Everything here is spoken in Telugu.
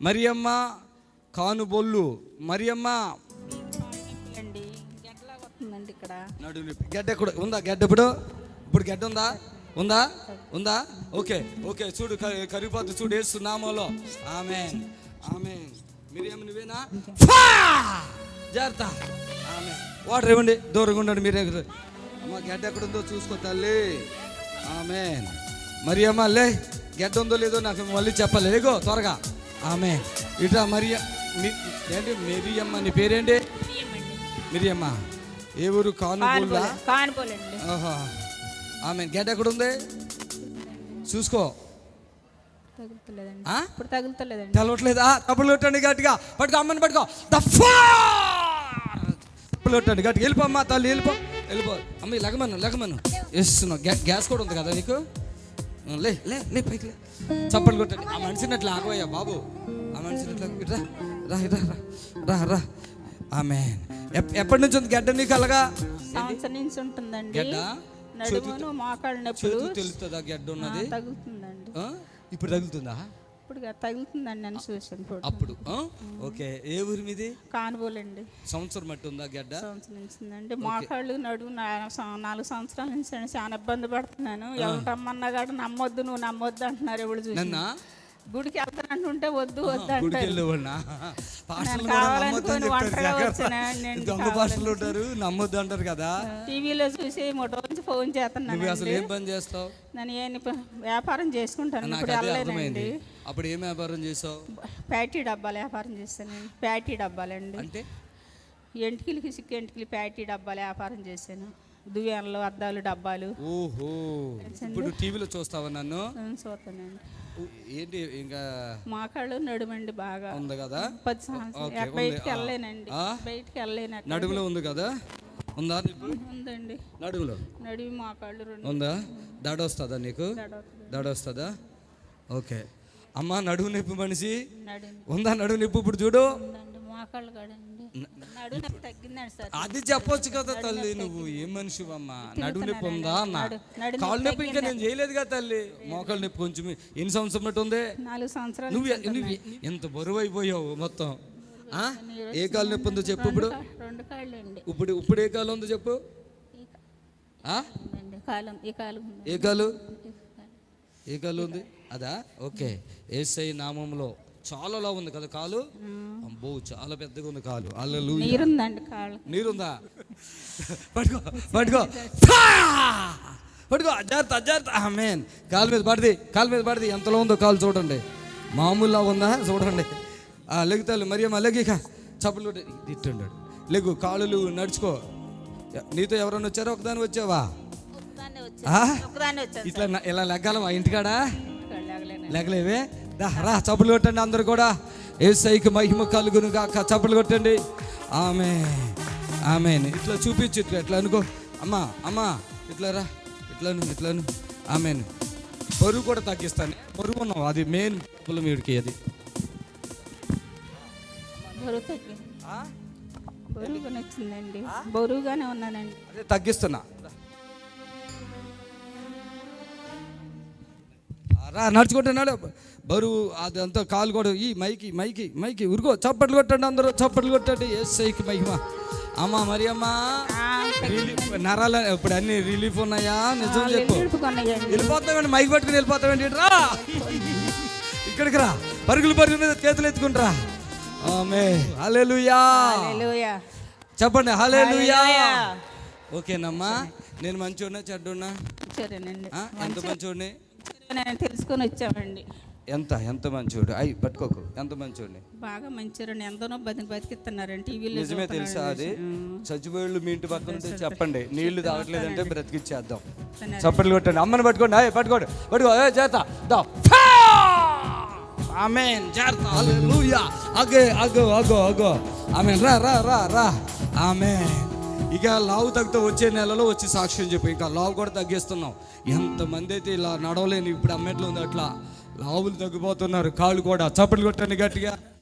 మరియమ్మ కానుబొల్లు. మరియమ్మ. గడ్డ ఎక్కడ? ఉందా గడ్డ ఇప్పుడు? ఇప్పుడు గడ్డ ఉందా? ఉందా? ఉందా? ఓకే ఓకే చూడు క- కరిగిపోద్ది చూడు వేస్తున్నామోలో ఆమె ఆమె మీరేమి నువ్వేనా! జాగ్రత్త. ఆమె వాటర్ ఇవ్వండి. దూరంగా ఉండండి మీరే అమ్మ గడ్డ ఎక్కడ ఉందో చూసుకో తల్లి. ఆమె మరి అమ్మ లే గడ్డ ఉందో లేదో నాకు మళ్ళీ చెప్పాలి. లేగో త్వరగా. ఆమె. ఇట్లా మరియ ఏంటి? మేరియమ్మ నీ పేరేంటి? మిరియమ్మ. ఏ ఊరు? కానుకోలేండి ఆహా. ఆమె గడ్డ ఎక్కడ ఉంది చూసుకో తెలవట్లేదా తప్పులు కొట్టండి గట్టిగా. పట్టుకో అమ్మని పట్టుకో. తప్పులు కొట్టండి గట్టిగా. వెళ్ళిపో అమ్మా తల్లి వెళ్ళిపో. వెళ్ళిపో. అమ్మ లెగమను లెగమను వేస్తున్నావు గ్యా గ్యాస్ కూడా ఉంది కదా నీకు? లే లే లే పైకి లే. చప్పలు కొట్టండి. ఆ మనిషిని అట్లా ఆగవయ్యా బాబు. ఆ మనిషిని అట్లా రా ఇట్రా రా రా రా ఆమె ఎప్పటి నుంచి ఉంది గడ్డ నీకు అలాగా? సంవత్సరం నుంచి ఉంటుందండి. గడ్డ? నడుమును మోకాళ్ళ నొప్పులు తెలుస్తుందా గడ్డ ఉన్నది? తగులుతుందండి? ఇప్పుడు తగులుతుందా? ఇప్పుడు గా- తగులుతుందండి అని చూసాను అప్పుడు? ఓకే. ఏ ఊరి మీది? కానుకోలేండి సంవత్సరం మట్టి ఉందా గడ్డ? సంవత్సరం నుంచి ఉందండి. మోకాళ్ళు నడుము నా- సం- నాలుగు సంవత్సరాల నుంచి అండి. చాలా ఇబ్బంది పడుతున్నాను. ఎవరు రమ్మన్నా కూడా నమ్మొద్దు నువ్వు నమ్మొద్దు అంటున్నారు ఎవరు చూసి. గుడికి వెళ్తానంటుంటే వద్దు వద్దు గుడికి వెళ్ళేవాడినా పాస్టర్లు కూడా నమ్మొద్దని దొంగ ఉంటారు నమ్మొద్దు అంటారు కదా. టీవీలో చూసి మొట నుంచి ఫోన్ చేస్తున్నాను నువ్వు అసలు ఏం పని చేస్తావు? నేను ఏం వ్యాపారం చేసుకుంటాను నాకు ఇప్పుడు అదే వెళ్ళలేనండి. అర్థమైంది. అప్పుడు ఏం వ్యాపారం చేసావు? ప్యాటీ డబ్బాలు వ్యాపారం చేస్తాను ప్యాటీ డబ్బాలండి. అంటే? ఎంటికలకి సిక్కు ఎంటికలు ప్యాటీ డబ్బాలు వ్యాపారం చేశాను. దువ్యాన్లు అద్దాలు డబ్బాలు. ఓహో ఇప్పుడు టీవీలో చూస్తావా నన్ను? నేను చూస్తానండి. ఏంటి ఇంకా? మోకాళ్ళు నడుమండి బాగా. ఉంది కదా? పది సంవత్సరాలు. బయటికి. వెళ్ళలేనండి? బయటికి వెళ్ళలేను. నడుములో ఉంది కదా? ఉందా ఉందండి. నడుములో? నడివి మోకాళ్ళు రెండు. ఉందా? దడ వస్తుందా నీకు. దడ వస్తుందా. ఓకే. అమ్మ నడుము నొప్పి మనిషి. నడుము. ఉందా నడుము నొప్పి ఇప్పుడు చూడు. మోకాళ్ళు కడండి. నడుము నొప్పి తగ్గిందండి సార్. అది చెప్పొచ్చు కదా తల్లి నువ్వు ఏం మనిషి అమ్మ నడుము నొప్పి ఉందా అన్న? నడుము కాళ్ళు నొప్పి ఇంకా నేను చేయలేదు కదా తల్లి మోకాళ్ళ నొప్పి కొంచెం ఎన్ని సంవత్సరం బట్టి ఉంది? నాలుగు సంవత్సరాలు నువ్వు నువ్వు ఎంత బరువు అయిపోయావు మొత్తం ఆ? ఏ కాలు నొప్పి ఉందో చెప్పు ఇప్పుడు. రెండు కాళ్ళు అండి ఇప్పుడు ఇప్పుడు ఏ కాలు ఉందో చెప్పు. ఈ ఆ? కాలు కాలం ఈ కాలం ఉంది ఏ కాలు. ఏ కాలు ఉంది? అదా? ఓకే. ఏసై నామంలో చాలా లావు ఉంది కదా కాలు? అబ్బో చాలా పెద్దగా ఉంది కాలు. అల్లలు నీరుందండి నీరుందా? పట్టుకో పట్టుకో! పట్టుకో జాగ్రత్త జాగ్రత్త. ఆమెన్. కాలు మీద పడిది కాలు మీద పడిది. ఎంతలో ఉందో కాలు చూడండి. మామూలులా ఉందా? చూడండి. ఆ లెగుతాలు మరి అమ్మ లెగిక చప్పలు తిట్టుండాడు లెగు కాళ్ళు నడుచుకో. నీతో ఎవరైనా వచ్చారో? ఒకదాని వచ్చావా? ఇట్లా ఇలా లెగ్గాలవా ఇంటికాడా? దా రా చప్పులు కొట్టండి అందరు కూడా. ఏసైకి మహిమ కలుగును గాక చప్పులు కొట్టండి. ఆమె ఆమె ఇట్లా చూపించు ఇట్లా ఇట్లా అనుకో. అమ్మా అమ్మా ఇట్లా రా. ఇట్లాను ఇట్లాను ఆమె బరువు కూడా తగ్గిస్తాను. బరువు ఉన్నావు. అది మెయిన్ ప్రాబ్లం వీడికి అది. బరువుగానే ఉన్నానండి. అదే తగ్గిస్తున్నా. రా నడుచుకుంటున్నాడు. బరువు అదంతా కాలు కూడా ఈ మైకి మైకి మైకి ఉరుకో. చప్పట్లు కొట్టండి అందరూ చప్పట్లు కొట్టండి. ఏసైకి మహిమ. అమ్మ మరి అమ్మ. రిలీఫ్ నరాల ఇప్పుడు అన్ని రిలీఫ్ ఉన్నాయా? నిజం చెప్పు. వెళ్ళిపోతామండి మైక్ పట్టుకుని వెళ్ళిపోతామండి రా. ఇక్కడికి రా. పరుగులు పరుగుల మీద చేతులు ఎత్తుకుంటారా ఆమె హల్లెలూయా. చెప్పండి హల్లెలూయా. ఓకేనమ్మా. నేను మంచోడినా చెడ్డోడినా? సరేనండి. ఆ? ఎంత మంచోడిని? నేను తెలుసుకొని వచ్చామండి. ఎంత ఎంత మంచోడు. అయ్యి పట్టుకోకు. ఎంత మంచోడిని. బాగా మంచిరండి. ఎంతనో బతికి బతికిస్తున్నారండి. టీవీలో నిజమే తెలుసా అది? చచ్చిపోయేళ్ళు మీ ఇంటి పక్కన ఉంటే చెప్పండి. నీళ్ళు తాగట్లేదంటే బ్రతికిచ్చేద్దాం. చప్పట్లు కొట్టండి. అమ్మని పట్టుకోండి. అయ్యి పట్టుకోండి. పట్టుకో. ఏ చేత. దా. ఆమెన్. జాగ్రత్త. హల్లెలూయా. అగే అగో అగో అగో. ఆమెన్. రా రా రా రా. ఆమెన్. ఇక లావు తగ్గుతూ వచ్చే నెలలో వచ్చి సాక్ష్యం చెప్పు ఇంకా లావు కూడా తగ్గిస్తున్నాం ఎంతమంది అయితే ఇలా నడవలేని ఇప్పుడు అమ్మేట్లు ఉంది అట్లా. లావులు తగ్గిపోతున్నారు కాళ్ళు కూడా చప్పట్లు కొట్టండి గట్టిగా.